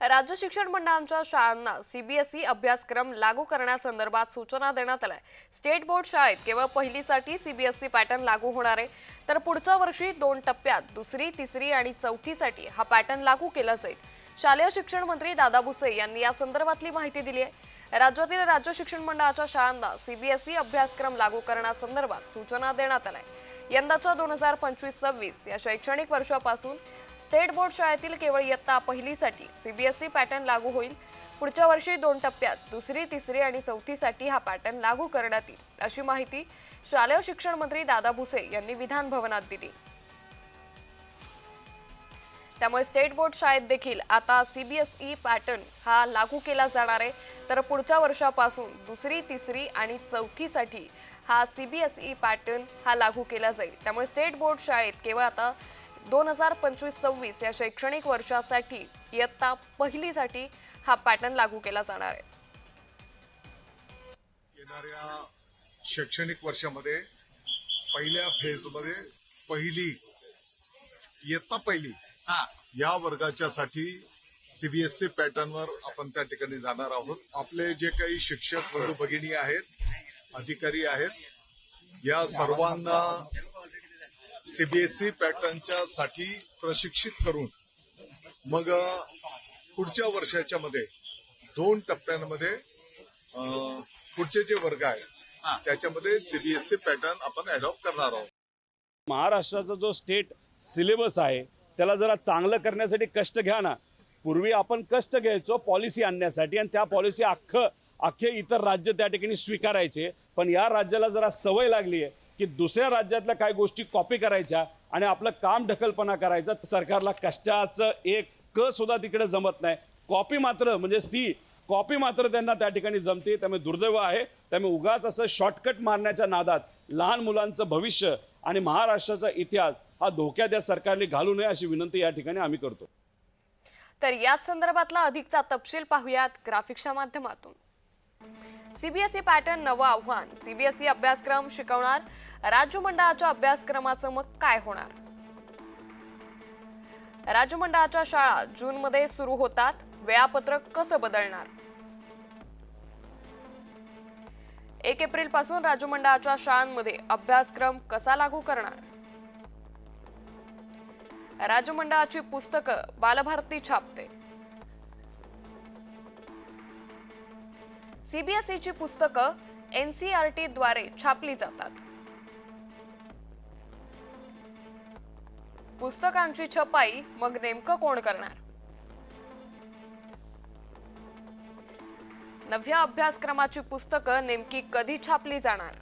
राज्य शिक्षण मंडळांच्या शाळांना सीबीएसई अभ्यासक्रम लागू करण्यासंदर्भात सूचना देण्यात आल्या. स्टेट बोर्ड शाळेत केवळ पहिलीसाठी सीबीएसई पॅटर्न लागू होणार आहे. तर पुढच्या वर्षी दोन टप्प्यात दुसरी तिसरी आणि चौथीसाठी हा पॅटर्न लागू केला जाईल. शालेय शिक्षण मंत्री दादा भुसे यांनी या संदर्भातली माहिती दिली आहे. राज्यातील राज्य शिक्षण मंडळाच्या शाळांना सीबीएसई अभ्यासक्रम लागू करण्यासंदर्भात सूचना देण्यात आल्या. यंदाच्या दोन हजार पंचवीस सव्वीस या शैक्षणिक वर्षापासून स्टेट बोर्ड शाळेतील केवळ इयत्ता पहिलीसाठी सीबीएसई पॅटर्न लागू होईल. पुढच्या वर्षी दोन टप्प्यात दुसरी तिसरी आणि चौथीसाठी हा पॅटर्न लागू करण्यात येईल अशी माहिती शालेय शिक्षण मंत्री दादा भुसे यांनी विधान भवनात दिली. त्यामुळे स्टेट बोर्ड शाळेत देखील आता सीबीएसई पॅटर्न हा लागू केला जाणार आहे. तर पुढच्या वर्षापासून दुसरी तिसरी आणि चौथीसाठी हा सीबीएसई पॅटर्न हा लागू केला जाईल. त्यामुळे स्टेट बोर्ड शाळेत केवळ आता दोन हजार पंचवीस सव्वीस या शैक्षणिक वर्षासाठी इयत्ता पहिलीसाठी हा पॅटर्न लागू केला जाणार आहे. येणाऱ्या शैक्षणिक वर्षामध्ये पहिल्या फेजमध्ये पहिली इयत्ता पहिली हा. या वर्गाच्या साठी सीबीएसई पॅटर्नवर आपण त्या ठिकाणी जाणार आहोत. आपले जे काही शिक्षक बंधू भगिनी आहेत अधिकारी आहेत या सर्वांना सीबीएसई पॅटर्नच्या साठी प्रशिक्षित करून मग पुढच्या वर्षाच्या मध्ये दोन टप्प्यांमध्ये पुढचे जे वर्ग हा. आहेत त्याच्यामध्ये सीबीएसई पॅटर्न आपण अडॉप्ट करणार आहोत. महाराष्ट्राचा जो स्टेट सिलेबस आहे त्याला जरा चांगलं करण्यासाठी कष्ट घ्या ना. पूर्वी आपण कष्ट घ्यायचो पॉलिसी आणण्यासाठी आणि त्या पॉलिसी अख्खं अख्खे इतर राज्य त्या ठिकाणी स्वीकारायचे. पण या राज्याला जरा सवय लागली आहे की दुसऱ्या राज्यातल्या काही गोष्टी कॉपी करायच्या आणि आपलं काम ढकलपणा करायचा सरकारला कष्टाचं एक क सुद्धा तिकडे जमत नाही. कॉपी मात्र म्हणजे सी कॉपी मात्र त्यांना त्या ठिकाणी जमते. त्यामुळे दुर्दैव आहे. त्यामुळे उगाच असं शॉर्टकट मारण्याच्या नादात लहान मुलांचं भविष्य आणि महाराष्ट्राचा इतिहास हा धोक्यात या सरकारने घालू नये अशी विनंती या ठिकाणी आम्ही करतो. तर याच संदर्भातला अधिकचा तपशील पाहूयात. ग्राफिक्सच्या माध्यमातून. सीबीएसई पॅटर्न नवं आव्हान. सीबीएसई अभ्यासक्रम शिकवणार. राज्य मंडळाच्या अभ्यासक्रमाचं मग काय होणार? राज्य मंडळाच्या शाळा जूनमध्ये सुरू होतात. वेळापत्रक कसं बदलणार? एक एप्रिलपासून राज्य मंडळाच्या शाळांमध्ये अभ्यासक्रम कसा लागू करणार? राज्य मंडळाची पुस्तकं बालभारती छापते. सीबीएसईची पुस्तकं एनसीआरटी द्वारे छापली जातात. पुस्तकांची छपाई मग नेमकं कोण करणार? नव्या अभ्यासक्रमाची पुस्तकं नेमकी कधी छापली जाणार?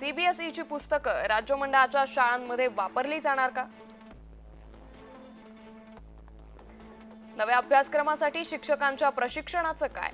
सीबीएसईची पुस्तकं राज्यमंडळाच्या शाळांमध्ये वापरली जाणार का? नव्या अभ्यासक्रमासाठी शिक्षकांच्या प्रशिक्षणाचं काय?